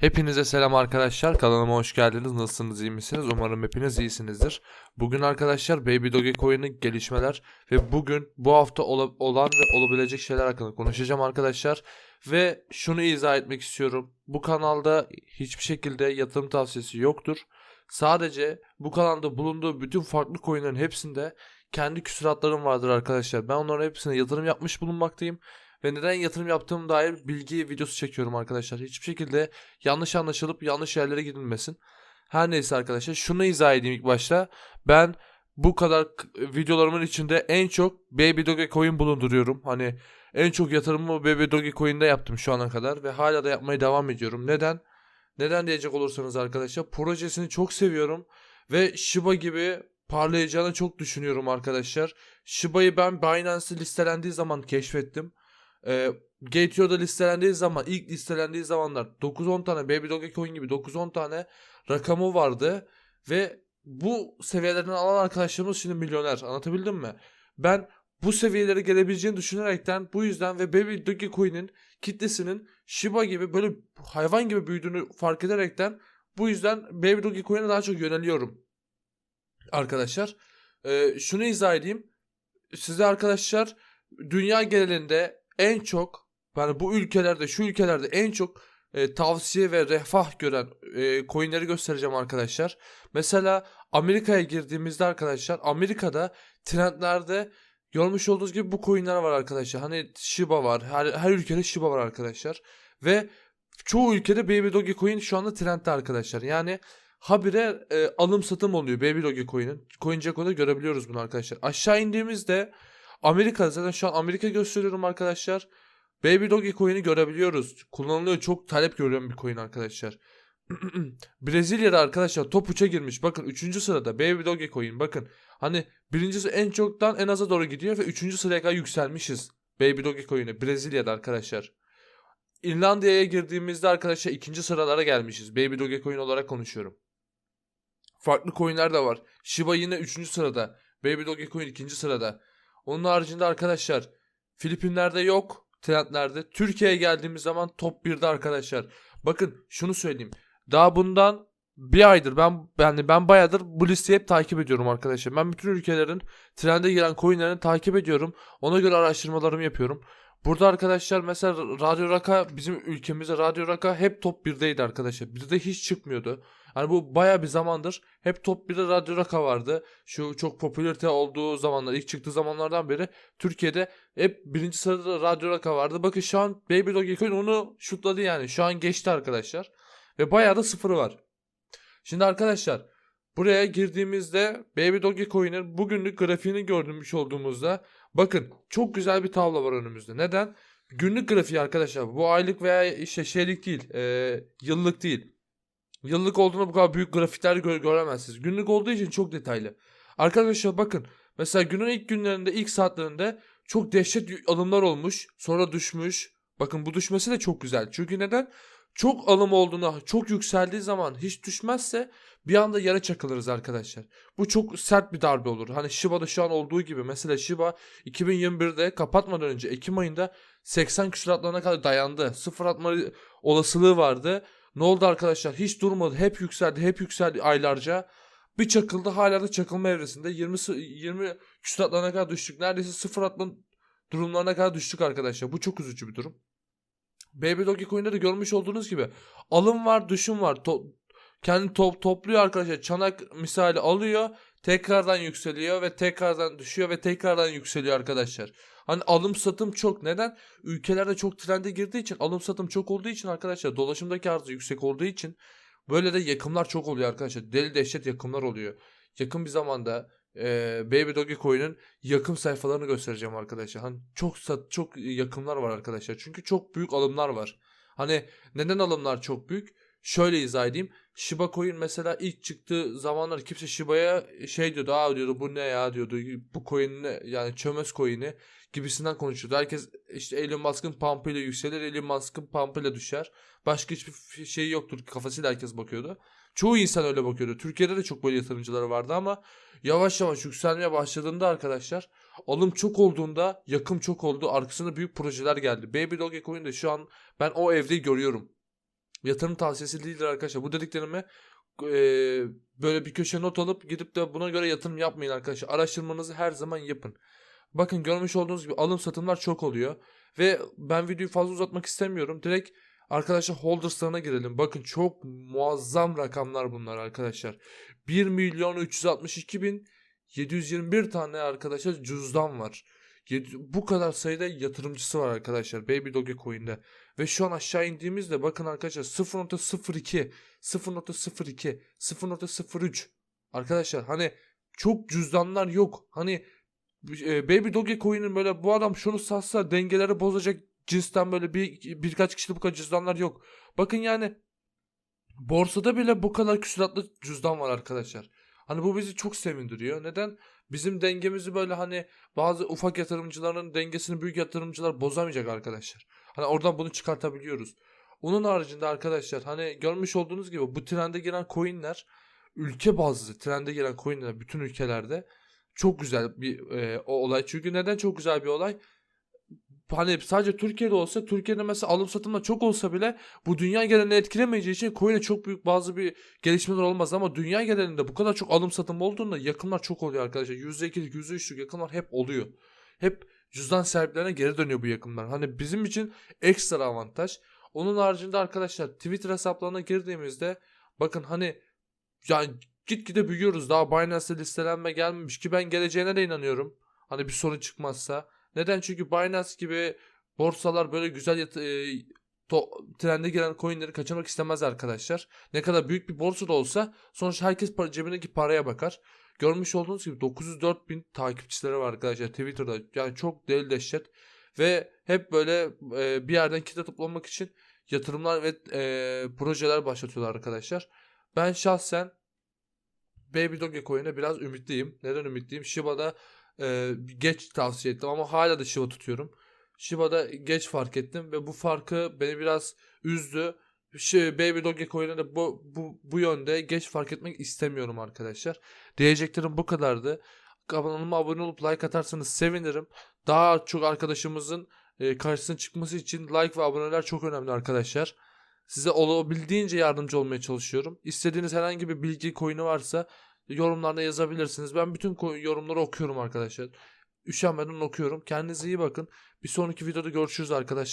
Hepinize selam arkadaşlar. Kanalıma hoş geldiniz. Nasılsınız, iyi misiniz? Umarım hepiniz iyisinizdir. Bugün arkadaşlar Baby Dogecoin'in gelişmeler ve bugün bu hafta ola- olan ve olabilecek şeyler hakkında konuşacağım arkadaşlar. Ve şunu izah etmek istiyorum. Bu kanalda hiçbir şekilde yatırım tavsiyesi yoktur. Sadece bu kanalda bulunduğu bütün farklı coinlerin hepsinde kendi küsuratlarım vardır arkadaşlar. Ben onların hepsine yatırım yapmış bulunmaktayım. Ve neden yatırım yaptığım dair bilgi videosu çekiyorum arkadaşlar. Hiçbir şekilde yanlış anlaşılıp yanlış yerlere gidilmesin. Her neyse arkadaşlar şunu izah edeyim ilk başta. Ben bu kadar videolarımın içinde en çok Baby Dogecoin bulunduruyorum. Hani en çok yatırımımı Baby Dogecoin'de yaptım şu ana kadar ve hala da yapmaya devam ediyorum. Neden? Neden diyecek olursanız arkadaşlar projesini çok seviyorum ve Shiba gibi parlayacağını çok düşünüyorum arkadaşlar. Shiba'yı ben Binance'de listelendiği zaman keşfettim. Ee, Gateo'da listelendiği zaman ilk listelendiği zamanlar 9-10 tane Baby Dogecoin gibi 9-10 tane rakamı vardı ve bu seviyelerden alan arkadaşlarımız şimdi milyoner anlatabildim mi? Ben bu seviyelere gelebileceğini düşünerekten bu yüzden ve Baby Dogecoin'in kitlesinin Shiba gibi böyle hayvan gibi büyüdüğünü fark ederekten bu yüzden Baby Dogecoin'e daha çok yöneliyorum. Arkadaşlar Ee, şunu izah edeyim. Size arkadaşlar dünya genelinde en çok yani bu ülkelerde şu ülkelerde en çok e, tavsiye ve refah gören e, coinleri göstereceğim arkadaşlar. Mesela Amerika'ya girdiğimizde arkadaşlar Amerika'da trendlerde görmüş olduğunuz gibi bu coinler var arkadaşlar. Hani Shiba var. Her, her ülkede Shiba var arkadaşlar. Ve çoğu ülkede Baby Dogecoin şu anda trendde arkadaşlar. Yani habire e, alım satım oluyor Baby Dogecoin'in. CoinGecko'da görebiliyoruz bunu arkadaşlar. Aşağı indiğimizde Amerika zaten şu an Amerika gösteriyorum arkadaşlar. Baby Dogecoin'i görebiliyoruz. Kullanılıyor. Çok talep görüyorum bir coin arkadaşlar. Brezilya'da arkadaşlar top 3'e girmiş. Bakın 3. sırada Baby Dogecoin. Bakın hani birincisi en çoktan en aza doğru gidiyor ve 3. sıraya kadar yükselmişiz. Baby Dogecoin'e Brezilya'da arkadaşlar. İrlanda'ya girdiğimizde arkadaşlar ikinci sıralara gelmişiz. Baby Dogecoin olarak konuşuyorum. Farklı coinler de var. Shiba yine 3. sırada. Baby Dogecoin 2. sırada. Onun haricinde arkadaşlar Filipinler'de yok trendlerde. Türkiye'ye geldiğimiz zaman top 1'de arkadaşlar. Bakın şunu söyleyeyim. Daha bundan bir aydır ben yani ben bayağıdır bu listeyi hep takip ediyorum arkadaşlar. Ben bütün ülkelerin trende giren coinlerini takip ediyorum. Ona göre araştırmalarımı yapıyorum. Burada arkadaşlar mesela Radyo Raka bizim ülkemizde Radyo Raka hep top 1'deydi arkadaşlar. Bizde hiç çıkmıyordu. Hani bu baya bir zamandır hep top 1'de Radyo Raka vardı. Şu çok popülarite olduğu zamanlar ilk çıktığı zamanlardan beri Türkiye'de hep birinci sırada Radyo Raka vardı. Bakın şu an Baby Dogecoin onu şutladı yani. Şu an geçti arkadaşlar. Ve bayağı da sıfırı var. Şimdi arkadaşlar buraya girdiğimizde Baby Dogecoin'in bugünlük grafiğini görmüş olduğumuzda bakın çok güzel bir tablo var önümüzde. Neden? Günlük grafiği arkadaşlar. Bu aylık veya işte şeylik değil. e, yıllık değil. Yıllık olduğunda bu kadar büyük grafikler gö- göremezsiniz. Günlük olduğu için çok detaylı. Arkadaşlar bakın. Mesela günün ilk günlerinde, ilk saatlerinde çok dehşet alımlar olmuş. Sonra düşmüş. Bakın bu düşmesi de çok güzel. Çünkü neden? Çok alım olduğunda, çok yükseldiği zaman hiç düşmezse bir anda yere çakılırız arkadaşlar. Bu çok sert bir darbe olur. Hani Shiba'da şu an olduğu gibi. Mesela Shiba 2021'de kapatmadan önce Ekim ayında 80 küsuratlarına kadar dayandı. Sıfır atma olasılığı vardı. Ne oldu arkadaşlar? Hiç durmadı. Hep yükseldi. Hep yükseldi aylarca. Bir çakıldı. Hala da çakılma evresinde. 20 sı- 20 küsuratlarına kadar düştük. Neredeyse sıfır atma durumlarına kadar düştük arkadaşlar. Bu çok üzücü bir durum. Baby Dogecoin'de de görmüş olduğunuz gibi alım var, düşüm var. To- kendi top topluyor arkadaşlar. Çanak misali alıyor, tekrardan yükseliyor ve tekrardan düşüyor ve tekrardan yükseliyor arkadaşlar. Hani alım satım çok. Neden? Ülkelerde çok trende girdiği için, alım satım çok olduğu için arkadaşlar dolaşımdaki arzı yüksek olduğu için böyle de yakımlar çok oluyor arkadaşlar. Deli dehşet yakımlar oluyor. Yakın bir zamanda e, Baby Dogecoin'in yakım sayfalarını göstereceğim arkadaşlar. Hani çok çok yakımlar var arkadaşlar. Çünkü çok büyük alımlar var. Hani neden alımlar çok büyük? Şöyle izah edeyim. Shiba Coin mesela ilk çıktığı zamanlar kimse Shiba'ya şey diyordu. Aa diyordu bu ne ya diyordu. Bu coin ne? Yani çömez coin'i gibisinden konuşuyordu. Herkes işte Elon Musk'ın pump'ıyla yükselir. Elon Musk'ın pump'ıyla düşer. Başka hiçbir şey yoktur. Kafasıyla herkes bakıyordu. Çoğu insan öyle bakıyordu. Türkiye'de de çok böyle yatırımcıları vardı ama yavaş yavaş yükselmeye başladığında arkadaşlar alım çok olduğunda yakım çok oldu. Arkasında büyük projeler geldi. Baby Dogecoin de şu an ben o evde görüyorum. yatırım tavsiyesi değildir arkadaşlar. Bu dediklerimi e, böyle bir köşe not alıp gidip de buna göre yatırım yapmayın arkadaşlar. Araştırmanızı her zaman yapın. Bakın görmüş olduğunuz gibi alım satımlar çok oluyor. Ve ben videoyu fazla uzatmak istemiyorum. Direkt arkadaşlar holders'larına girelim. Bakın çok muazzam rakamlar bunlar arkadaşlar. 1 milyon 362 bin 721 tane arkadaşlar cüzdan var. Bu kadar sayıda yatırımcısı var arkadaşlar Baby Dogecoin'de. Ve şu an aşağı indiğimizde bakın arkadaşlar 0.02, 0.02, 0.03 Arkadaşlar hani çok cüzdanlar yok. Hani e, Baby Dogecoin'in böyle bu adam şunu satsa dengeleri bozacak cinsten böyle bir birkaç kişide bu kadar cüzdanlar yok. Bakın yani borsada bile bu kadar küsuratlı cüzdan var arkadaşlar. Hani bu bizi çok sevindiriyor. Neden? Bizim dengemizi böyle hani bazı ufak yatırımcıların dengesini büyük yatırımcılar bozamayacak arkadaşlar. Hani oradan bunu çıkartabiliyoruz. Onun haricinde arkadaşlar hani görmüş olduğunuz gibi bu trende giren coinler ülke bazlı trende giren coinler bütün ülkelerde çok güzel bir e, o olay. Çünkü neden çok güzel bir olay? Hani sadece Türkiye'de olsa Türkiye'de mesela alım satımda çok olsa bile bu dünya genelini etkilemeyeceği için coin'e çok büyük bazı bir gelişmeler olmaz ama dünya genelinde bu kadar çok alım satım olduğunda yakınlar çok oluyor arkadaşlar. %2'lik %3'lük yakınlar hep oluyor. Hep cüzdan sahiplerine geri dönüyor bu yakınlar. Hani bizim için ekstra avantaj. Onun haricinde arkadaşlar Twitter hesaplarına girdiğimizde bakın hani yani gitgide büyüyoruz. Daha Binance'de listelenme gelmemiş ki ben geleceğine de inanıyorum. Hani bir sorun çıkmazsa. Neden? Çünkü Binance gibi borsalar böyle güzel yat- e, to- trende giren coinleri kaçırmak istemez arkadaşlar. Ne kadar büyük bir borsa da olsa sonuçta herkes para, cebindeki paraya bakar. Görmüş olduğunuz gibi 904 bin takipçileri var arkadaşlar Twitter'da. Yani çok deli dehşet. Ve hep böyle e, bir yerden kitle toplamak için yatırımlar ve e, projeler başlatıyorlar arkadaşlar. Ben şahsen Baby Dogecoin'e biraz ümitliyim. Neden ümitliyim? Shiba'da e, geç tavsiye ettim ama hala da Shiba tutuyorum. Shiba'da geç fark ettim ve bu farkı beni biraz üzdü. Şey, Baby Dogecoin'e de bu, bu, bu yönde geç fark etmek istemiyorum arkadaşlar. Diyeceklerim bu kadardı. Kanalıma abone olup like atarsanız sevinirim. Daha çok arkadaşımızın e, karşısına çıkması için like ve aboneler çok önemli arkadaşlar. Size olabildiğince yardımcı olmaya çalışıyorum. İstediğiniz herhangi bir bilgi coin'i varsa yorumlarda yazabilirsiniz. Ben bütün yorumları okuyorum arkadaşlar. Üşenmeden okuyorum. Kendinize iyi bakın. Bir sonraki videoda görüşürüz arkadaşlar.